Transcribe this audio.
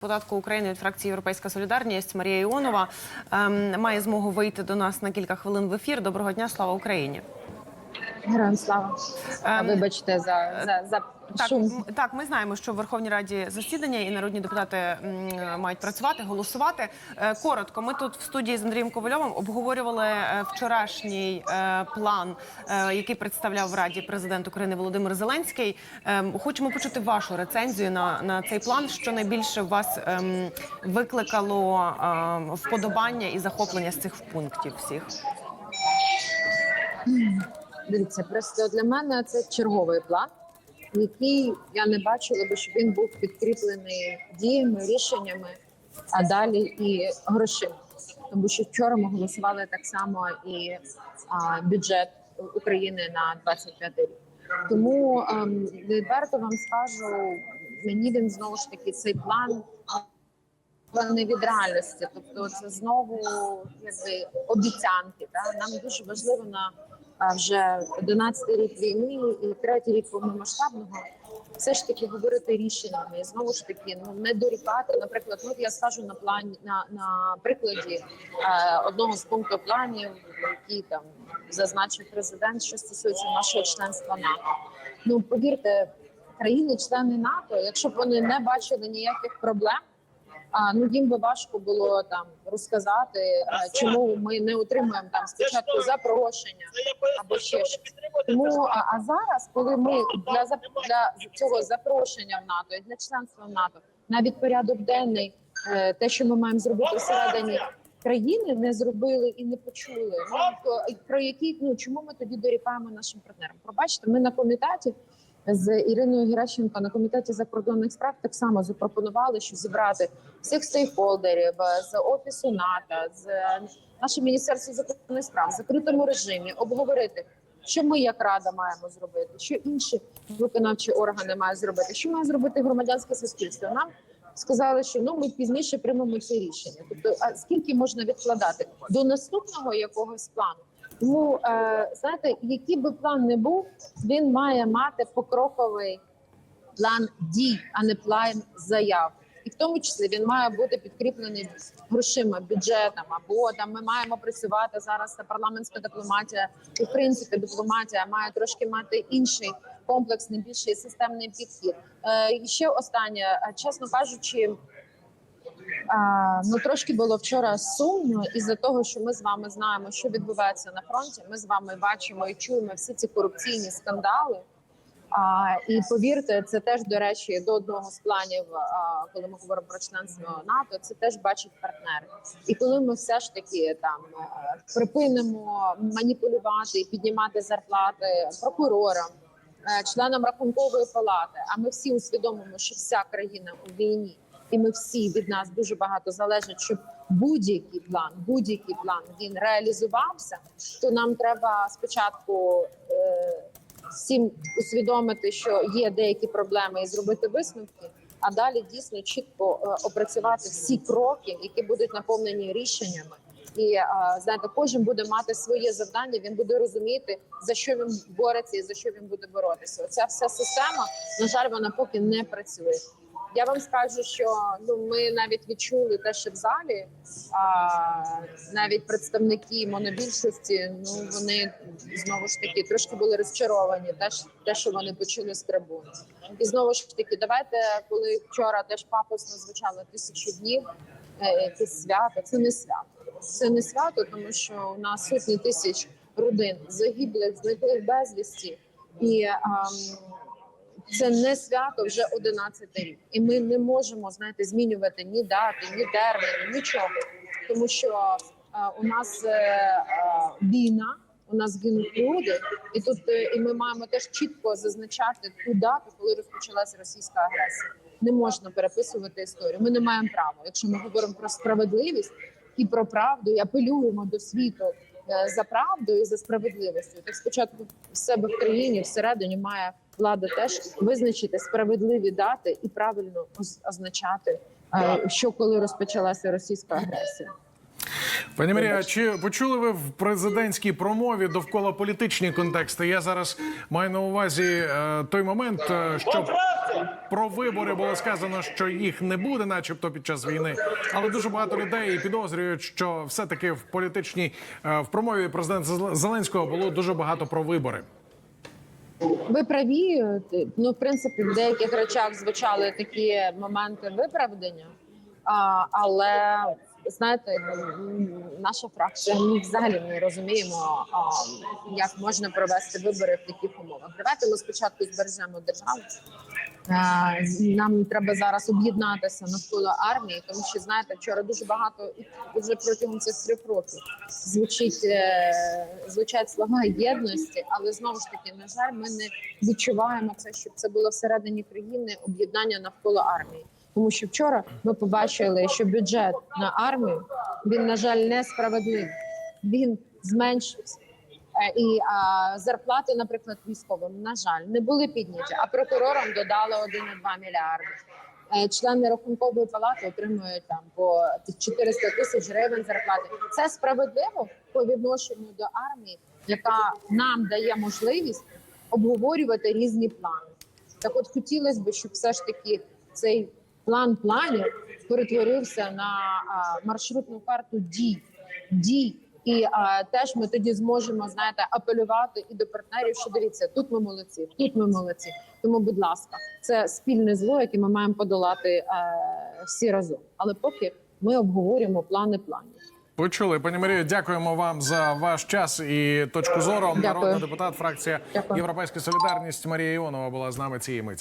Податку України від фракції Європейська Солідарність Марія Іонова ем, має змогу вийти до нас на кілька хвилин в ефір. Доброго дня, слава Україні. Героям слава. А, Ем, Вибачте за, за, за Так, шум. так, ми знаємо, що в Верховній Раді засідання і народні депутати м, мають працювати, голосувати. Е, Коротко, ми тут в студії з Андрієм Ковальовим обговорювали е, вчорашній е, план, який представляв в Раді президент України Володимир Зеленський. Ем, Хочемо почути вашу рецензію на, на цей план. Що найбільше вас ем, викликало ем, вподобання і захоплення з цих пунктів всіх? Дивіться, просто для мене це черговий план, який я не бачила би, щоб він був підкріплений діями, рішеннями, а далі і грошима. Тому що вчора ми голосували так само і а, бюджет України на 25 рік. Тому ем, відверто вам скажу, мені він знову ж таки цей план не від реальності. Тобто, це знову якби обіцянки. Та нам дуже важливо на вже 11 рік війни і третій рік повномасштабного. Все ж таки говорити рішеннями і знову ж таки ну не дорікати. Наприклад, ну я скажу на плані на, на прикладі е, одного з пунктів планів, який там зазначив президент, що стосується нашого членства НАТО. Ну повірте, країни-члени НАТО, якщо б вони не бачили ніяких проблем. А ну їм би важко було там розказати, е, чому ми не отримуємо там спочатку запрошення або ще щось. Тому а, а зараз, коли ми для для цього запрошення в НАТО і для членства в НАТО, навіть порядок денний, е, те, що ми маємо зробити всередині країни, не зробили і не почули. Ну про які ну чому ми тоді дорікаємо нашим партнерам? Пробачте, ми на комітеті з Іриною Геращенко на комітеті закордонних справ так само запропонували, що зібрати всіх стейкхолдерів е, з офісу НАТО, з е, нашим міністерством закордонних справ в закритому режимі, обговорити, що ми як рада маємо зробити, що інші виконавчі органи мають зробити, що має зробити громадянське суспільство. Нам сказали, що ну ми пізніше приймемо це рішення. Тобто, а скільки можна відкладати до наступного якогось плану? Тому е, знаєте, який би план не був, він має мати покроковий план дій, а не план заяв. І в тому числі він має бути підкріплений грошима, бюджетом або там ми маємо працювати зараз. Та парламентська дипломатія, і в принципі дипломатія має трошки мати інший комплексний, більший системний підхід. Е, і ще останнє, Е, чесно кажучи. Ну трошки було вчора сумно із-за того, що ми з вами знаємо, що відбувається на фронті. Ми з вами бачимо і чуємо всі ці корупційні скандали. А, і повірте, це теж до речі до одного з планів, а, коли ми говоримо про членство НАТО, це теж бачать партнери. І коли ми все ж таки там е, припинимо маніпулювати і піднімати зарплати прокурорам, е, членам рахункової палати, а ми всі усвідомимо, що вся країна у війні і ми всі від нас дуже багато залежить, щоб будь-який план, будь-який план він реалізувався. То нам треба спочатку е, всім усвідомити, що є деякі проблеми, і зробити висновки. А далі дійсно чітко е, опрацювати всі кроки, які будуть наповнені рішеннями. І е, знаєте, кожен буде мати своє завдання. Він буде розуміти за що він бореться і за що він буде боротися. Оця вся система, на жаль, вона поки не працює. Я вам скажу, що ну ми навіть відчули те, що в залі а, навіть представники монобільшості, ну вони знову ж таки трошки були розчаровані. Те, що- те, що вони почули з трибун. І знову ж таки, давайте, коли вчора теж пафосно звучало тисячу днів, е, якесь свято. Це не свято. Це не свято, тому що у нас сотні тисяч родин загиблих, зниклих безвісті і. ам, це не свято вже 11 рік, і ми не можемо знаєте змінювати ні дати, ні терміни, нічого, тому що е, у нас е, е, війна, у нас гинуть люди, і тут і ми маємо теж чітко зазначати ту дату, коли розпочалася російська агресія. Не можна переписувати історію. Ми не маємо права. Якщо ми говоримо про справедливість і про правду, і апелюємо до світу за правдою і за справедливістю, так спочатку в себе в країні всередині має влада теж визначити справедливі дати і правильно означати, е, що коли розпочалася російська агресія. Пані Марія, чи почули ви в президентській промові довкола політичні контексти? Я зараз маю на увазі е, той момент, е, що про вибори було сказано, що їх не буде, начебто під час війни. Але дуже багато людей підозрюють, що все-таки в політичній в промові президента Зеленського було дуже багато про вибори. Ви праві. Ну, в принципі, в деяких речах звучали такі моменти виправдання, а, але знаєте, наша фракція ми взагалі не розуміємо, а, як можна провести вибори в таких умовах. Давайте ми спочатку збережемо державу. Нам треба зараз об'єднатися навколо армії, тому що знаєте, вчора дуже багато вже протягом цих трьох років звучить е, звучать слова єдності, але знову ж таки, на жаль, ми не відчуваємо це, щоб це було всередині країни об'єднання навколо армії. Тому що вчора ми побачили, що бюджет на армію він на жаль несправедливий. Він зменшився. Е, І зарплати, наприклад, військовим, на жаль, не були підняті, а прокурорам додали 1,2 мільярди. Е, Члени рахункової палати отримують там по 400 тисяч гривень зарплати. Це справедливо по відношенню до армії, яка нам дає можливість обговорювати різні плани. Так, от хотілося б, щоб все ж таки цей план планів перетворився на маршрутну карту дій дій. І а, теж ми тоді зможемо знаєте апелювати і до партнерів, що дивіться, тут ми молодці, тут ми молодці. Тому, будь ласка, це спільне зло, яке ми маємо подолати е, всі разом. Але поки ми обговорюємо плани планів. Почули, пані Марію, дякуємо вам за ваш час і точку зору. Дякую. Народний депутат, фракція Дякую. Європейська Солідарність Марія Іонова була з нами цієї миті.